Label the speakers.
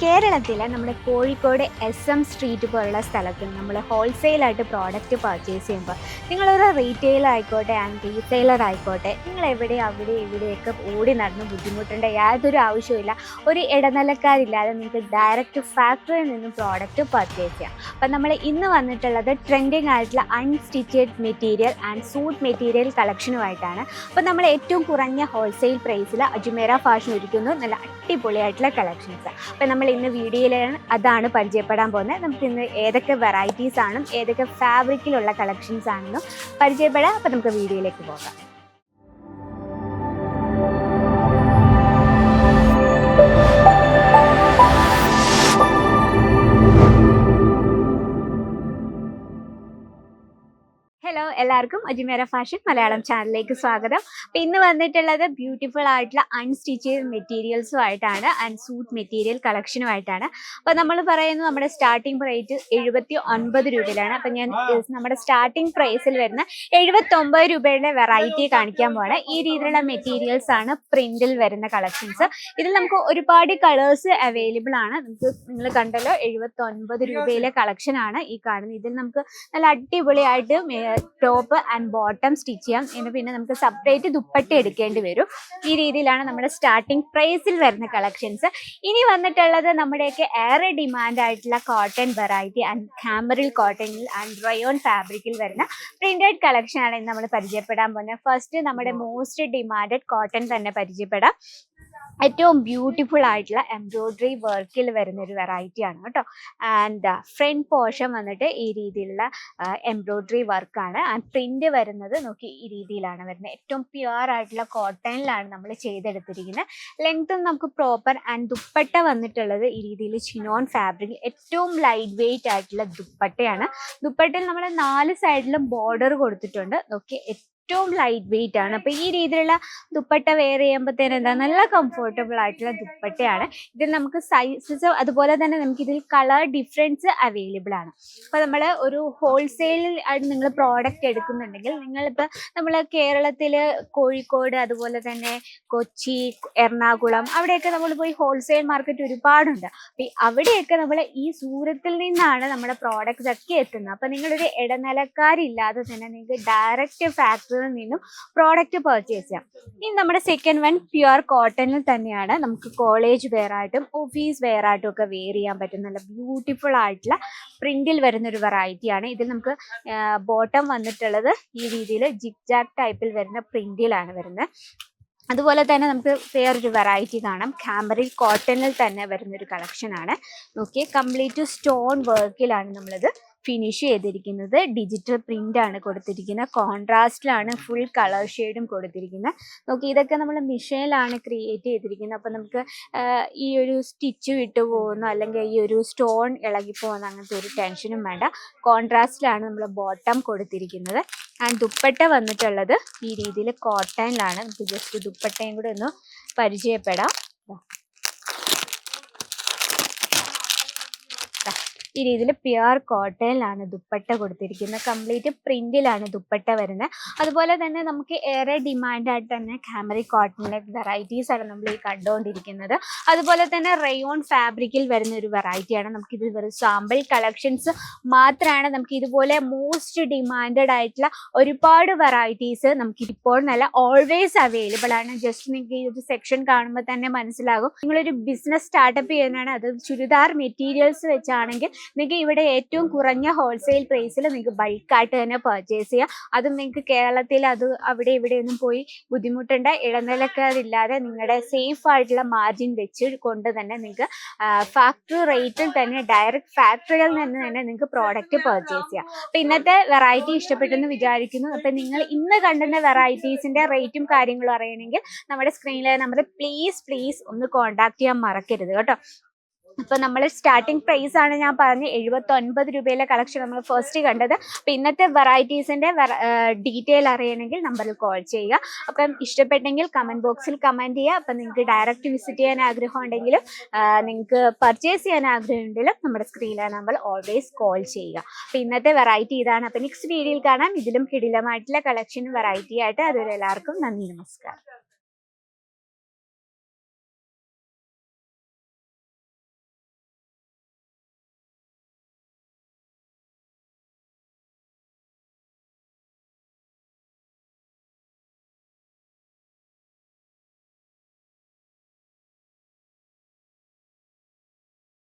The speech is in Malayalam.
Speaker 1: കേരളത്തിലെ നമ്മുടെ കോഴിക്കോട് എസ് എം സ്ട്രീറ്റ് പോലുള്ള സ്ഥലത്ത് നമ്മൾ ഹോൾസെയിലായിട്ട് പ്രോഡക്റ്റ് പർച്ചേസ് ചെയ്യുമ്പോൾ നിങ്ങളൊരു റീറ്റെയിൽ ആയിക്കോട്ടെ ആൻഡ് റീറ്റെയിലർ ആയിക്കോട്ടെ നിങ്ങൾ എവിടെ അവിടെ ഇവിടെയൊക്കെ ഓടി നടന്ന് ബുദ്ധിമുട്ടേണ്ട യാതൊരു ആവശ്യമില്ല ഒരു ഇടനിലക്കാരില്ലാതെ നിങ്ങൾക്ക് ഡയറക്റ്റ് ഫാക്ടറിയിൽ നിന്നും പ്രോഡക്റ്റ് പർച്ചേസ് ചെയ്യാം. അപ്പം നമ്മൾ ഇന്ന് വന്നിട്ടുള്ളത് ട്രെൻഡിങ് ആയിട്ടുള്ള unstitched material and suit material കളക്ഷനുമായിട്ടാണ് അപ്പോൾ നമ്മൾ ഏറ്റവും കുറഞ്ഞ ഹോൾസെയിൽ പ്രൈസിൽ അജ്മേര ഫാഷൻ ഒരുക്കുന്നു. നല്ല അടിപൊളിയായിട്ടുള്ള കളക്ഷൻസ് അപ്പം നമ്മൾ ഇന്ന് വീഡിയോയിലാണ് അതാണ് പരിചയപ്പെടാൻ പോകുന്നത്. നമുക്ക് ഇന്ന് ഏതൊക്കെ വെറൈറ്റീസ് ആണെന്നും ഏതൊക്കെ ഫാബ്രിക്കിലുള്ള കളക്ഷൻസ് ആണെന്നും പരിചയപ്പെടാം. അപ്പം നമുക്ക് വീഡിയോയിലേക്ക് പോകാം. ഹലോ എല്ലാവർക്കും അജ്മേര ഫാഷൻ മലയാളം ചാനലിലേക്ക് സ്വാഗതം. അപ്പം ഇന്ന് വന്നിട്ടുള്ളത് ബ്യൂട്ടിഫുൾ ആയിട്ടുള്ള അൺസ്റ്റിച്ചഡ് മെറ്റീരിയൽസും ആയിട്ടാണ് ആൻഡ് സൂട്ട് മെറ്റീരിയൽ കളക്ഷനുമായിട്ടാണ് അപ്പോൾ നമ്മൾ പറയുന്നത് നമ്മുടെ സ്റ്റാർട്ടിംഗ് റേറ്റ് എഴുപത്തി ഒൻപത് രൂപയിലാണ്. അപ്പം ഞാൻ നമ്മുടെ സ്റ്റാർട്ടിംഗ് പ്രൈസിൽ വരുന്ന എഴുപത്തൊമ്പത് രൂപയുടെ വെറൈറ്റി കാണിക്കാൻ പോവാണ്. ഈ രീതിയിലുള്ള മെറ്റീരിയൽസ് ആണ് പ്രിന്റിൽ വരുന്ന കളക്ഷൻസ് ഇതിൽ നമുക്ക് ഒരുപാട് കളേഴ്സ് അവൈലബിൾ ആണ്. നമുക്ക് നിങ്ങൾ കണ്ടല്ലോ എഴുപത്തൊൻപത് രൂപയിലെ കളക്ഷനാണ് ഈ കാണുന്നത്. ഇതിൽ നമുക്ക് നല്ല അടിപൊളിയായിട്ട് ടോപ്പ് ആൻഡ് ബോട്ടം സ്റ്റിച്ച് ചെയ്യാം ഇനി പിന്നെ നമുക്ക് സെപ്പറേറ്റ് ദുപ്പട്ട എടുക്കേണ്ടി വരും. ഈ രീതിയിലാണ് നമ്മുടെ സ്റ്റാർട്ടിംഗ് പ്രൈസിൽ വരുന്ന കളക്ഷൻസ് ഇനി വന്നിട്ടുള്ളത് നമ്മുടെയൊക്കെ ഏറെ ഡിമാൻഡ് ആയിട്ടുള്ള കോട്ടൺ വെറൈറ്റി ആൻഡ് ക്യാമറിൽ കോട്ടണിൽ ആൻഡ് റയോൺ ഫാബ്രിക്കിൽ വരുന്ന പ്രിന്റഡ് കളക്ഷൻ ആണ് ഇന്ന് നമ്മൾ പരിചയപ്പെടാൻ പോകുന്നത്. ഫസ്റ്റ് നമ്മുടെ മോസ്റ്റ് ഡിമാൻഡഡ് കോട്ടൺ തന്നെ പരിചയപ്പെടാം. ഏറ്റവും ബ്യൂട്ടിഫുൾ ആയിട്ടുള്ള എംബ്രോയിഡറി വർക്കിൽ വരുന്ന ഒരു വെറൈറ്റി ആണ് കേട്ടോ. ആൻഡ് ഫ്രണ്ട് പോർഷൻ വന്നിട്ട് ഈ രീതിയിലുള്ള എംബ്രോയിഡറി വർക്കാണ് ആൻഡ് പ്രിന്റ് വരുന്നത് നോക്കി ഈ രീതിയിലാണ് വരുന്നത്. ഏറ്റവും പ്യുവർ ആയിട്ടുള്ള കോട്ടണിലാണ് നമ്മൾ ചെയ്തെടുത്തിരിക്കുന്നത് ലെങ്ത്തും നമുക്ക് പ്രോപ്പർ ആൻഡ് ദുപ്പട്ട വന്നിട്ടുള്ളത് ഈ രീതിയിൽ ചിനോൺ ഫാബ്രിക് ഏറ്റവും ലൈറ്റ് വെയിറ്റ് ആയിട്ടുള്ള ദുപ്പട്ടയാണ്. ദുപ്പട്ടയിൽ നമ്മൾ നാല് സൈഡിലും ബോർഡർ കൊടുത്തിട്ടുണ്ട്. നോക്കി ഏറ്റവും ലൈറ്റ് വെയിറ്റ് ആണ്. അപ്പൊ ഈ രീതിയിലുള്ള ദുപ്പട്ട വെയർ ചെയ്യുമ്പോഴത്തേന് എന്താ? നല്ല കംഫർട്ടബിൾ ആയിട്ടുള്ള ദുപ്പട്ടയാണ്. ഇതിൽ നമുക്ക് സൈസസ് അതുപോലെ തന്നെ നമുക്ക് ഇതിൽ കളർ ഡിഫറൻസ് അവൈലബിൾ ആണ്. അപ്പൊ നമ്മൾ ഒരു ആയിട്ട് നിങ്ങൾ പ്രോഡക്റ്റ് എടുക്കുന്നുണ്ടെങ്കിൽ നിങ്ങളിപ്പോൾ നമ്മൾ കേരളത്തിൽ കോഴിക്കോട് അതുപോലെ തന്നെ കൊച്ചി എറണാകുളം അവിടെയൊക്കെ നമ്മൾ പോയി ഹോൾസെയിൽ മാർക്കറ്റ് ഒരുപാടുണ്ട്. അപ്പൊ അവിടെയൊക്കെ നമ്മൾ ഈ സൂരത്തിൽ നിന്നാണ് നമ്മുടെ പ്രോഡക്റ്റ്സ് ഒക്കെ എത്തുന്നത്. അപ്പൊ നിങ്ങളൊരു ഇടനിലക്കാരില്ലാതെ തന്നെ നിങ്ങൾക്ക് ഡയറക്റ്റ് ഫാക്ടറിയിൽ നിന്നും പ്രോഡക്റ്റ് പർച്ചേസ് ചെയ്യാം. ഇനി നമ്മുടെ സെക്കൻഡ് വൺ പ്യുവർ കോട്ടണിൽ തന്നെയാണ് നമുക്ക് കോളേജ് വെയർ ആയിട്ടും ഓഫീസ് വെയർ ആയിട്ടും ഒക്കെ വെയർ ചെയ്യാൻ പറ്റും. നല്ല ബ്യൂട്ടിഫുൾ ആയിട്ടുള്ള പ്രിന്റിൽ വരുന്ന ഒരു വെറൈറ്റി ആണ്. ഇതിൽ നമുക്ക് ബോട്ടം വന്നിട്ടുള്ളത് ഈ രീതിയിൽ ജിഗ് ജാഗ് ടൈപ്പിൽ വരുന്ന പ്രിന്റിലാണ് വരുന്നത്. അതുപോലെ തന്നെ നമുക്ക് വേറൊരു വെറൈറ്റി കാണാം. ക്യാമറിൽ കോട്ടണിൽ തന്നെ വരുന്ന ഒരു കളക്ഷൻ നോക്കിയേ കംപ്ലീറ്റ് സ്റ്റോൺ വർക്കിലാണ് നമ്മളിത് ഫിനിഷ് ചെയ്തിരിക്കുന്നത് ഡിജിറ്റൽ പ്രിന്റ് ആണ് കൊടുത്തിരിക്കുന്നത്. കോൺട്രാസ്റ്റിലാണ് ഫുൾ കളർ ഷെയ്ഡും കൊടുത്തിരിക്കുന്നത്. നോക്കി ഇതൊക്കെ നമ്മൾ മിഷനിലാണ് ക്രിയേറ്റ് ചെയ്തിരിക്കുന്നത്. അപ്പോൾ നമുക്ക് ഈ ഒരു സ്റ്റിച്ച് വിട്ടു പോകുന്നു അല്ലെങ്കിൽ ഈ ഒരു സ്റ്റോൺ ഇളകി പോകുന്ന അങ്ങനത്തെ ഒരു ടെൻഷനും വേണ്ട. കോൺട്രാസ്റ്റിലാണ് നമ്മൾ ബോട്ടം കൊടുത്തിരിക്കുന്നത്. ആൻഡ് ദുപ്പട്ട വന്നിട്ടുള്ളത് ഈ രീതിയിൽ കോട്ടണിലാണ് നമുക്ക് ജസ്റ്റ് ദുപ്പട്ടയും കൂടെ ഒന്ന് പരിചയപ്പെടാം. ഈ രീതിയിൽ പ്യുവർ കോട്ടണിലാണ് ദുപ്പട്ട കൊടുത്തിരിക്കുന്നത്. കംപ്ലീറ്റ് പ്രിന്റിലാണ് ദുപ്പട്ട വരുന്നത്. അതുപോലെ തന്നെ നമുക്ക് ഏറെ ഡിമാൻഡായിട്ട് തന്നെ ക്യാമറി കോട്ടണിലെ വെറൈറ്റീസ് ആണ് നമ്മൾ ഈ കണ്ടുകൊണ്ടിരിക്കുന്നത് അതുപോലെ തന്നെ റയോൺ ഫാബ്രിക്കിൽ വരുന്ന ഒരു വെറൈറ്റിയാണ് നമുക്ക് ഇത് വെറും സാമ്പിൾ കളക്ഷൻസ് മാത്രമാണ് നമുക്ക് ഇതുപോലെ മോസ്റ്റ് ഡിമാൻഡഡ് ആയിട്ടുള്ള ഒരുപാട് വെറൈറ്റീസ് നമുക്ക് ഇപ്പോൾ നല്ല ഓൾവേസ് അവൈലബിൾ ആണ്. ജസ്റ്റ് നിങ്ങൾക്ക് ഈ ഒരു സെക്ഷൻ കാണുമ്പോൾ തന്നെ മനസ്സിലാകും. നിങ്ങളൊരു ബിസിനസ് സ്റ്റാർട്ടപ്പ് ചെയ്യുന്നതാണ്. അത് ചുരിദാർ മെറ്റീരിയൽസ് വെച്ചാണെങ്കിൽ നിങ്ങൾക്ക് ഇവിടെ ഏറ്റവും കുറഞ്ഞ ഹോൾസെയിൽ പ്രൈസിൽ നിങ്ങൾക്ക് ബൾക്കായിട്ട് തന്നെ പർച്ചേസ് ചെയ്യാം. അതും നിങ്ങൾക്ക് കേരളത്തിൽ അത് അവിടെ ഇവിടെ ഒന്നും പോയി ബുദ്ധിമുട്ടേണ്ട ഇടനിലക്കാരില്ലാതെ നിങ്ങളുടെ സേഫ് ആയിട്ടുള്ള മാർജിൻ വെച്ച് കൊണ്ട് തന്നെ നിങ്ങൾക്ക് ഫാക്ടറി റേറ്റിൽ തന്നെ ഡയറക്റ്റ് ഫാക്ടറിയിൽ നിന്ന് തന്നെ നിങ്ങൾക്ക് പ്രോഡക്റ്റ് പർച്ചേസ് ചെയ്യാം. അപ്പം ഇന്നത്തെ വെറൈറ്റി ഇഷ്ടപ്പെട്ടെന്ന് വിചാരിക്കുന്നു. അപ്പം നിങ്ങൾ ഇന്ന് കണ്ടുന്ന വെറൈറ്റീസിന്റെ റേറ്റും കാര്യങ്ങളും അറിയണമെങ്കിൽ നമ്മുടെ സ്ക്രീനിലെ നമ്മൾ പ്ലീസ് പ്ലീസ് ഒന്ന് കോൺടാക്ട് ചെയ്യാൻ മറക്കരുത് കേട്ടോ. അപ്പൊ നമ്മൾ സ്റ്റാർട്ടിംഗ് പ്രൈസ് ആണ് ഞാൻ പറഞ്ഞ എഴുപത്തി ഒൻപത് രൂപയിലെ കളക്ഷൻ നമ്മൾ ഫസ്റ്റ് കണ്ടത്. അപ്പൊ ഇന്നത്തെ വെറൈറ്റീസിന്റെ ഡീറ്റെയിൽ അറിയണമെങ്കിൽ നമ്പറിൽ കോൾ ചെയ്യുക. അപ്പം ഇഷ്ടപ്പെട്ടെങ്കിൽ കമന്റ് ബോക്സിൽ കമന്റ് ചെയ്യുക. അപ്പം നിങ്ങൾക്ക് ഡയറക്റ്റ് വിസിറ്റ് ചെയ്യാൻ ആഗ്രഹം ഉണ്ടെങ്കിലും നിങ്ങൾക്ക് പർച്ചേസ് ചെയ്യാൻ ആഗ്രഹം ഉണ്ടെങ്കിലും നമ്മുടെ സ്ക്രീനിലെ നമ്പർ ഓൾവേസ് കോൾ ചെയ്യുക. അപ്പൊ ഇന്നത്തെ വെറൈറ്റി ഇതാണ്. അപ്പൊ നെക്സ്റ്റ് വീഡിയോയിൽ കാണാം. ഇതിലും കിടിലമായിട്ടുള്ള കളക്ഷൻ വെറൈറ്റി ആയിട്ട്. അതുവരെ എല്ലാവർക്കും നന്ദി നമസ്കാരം.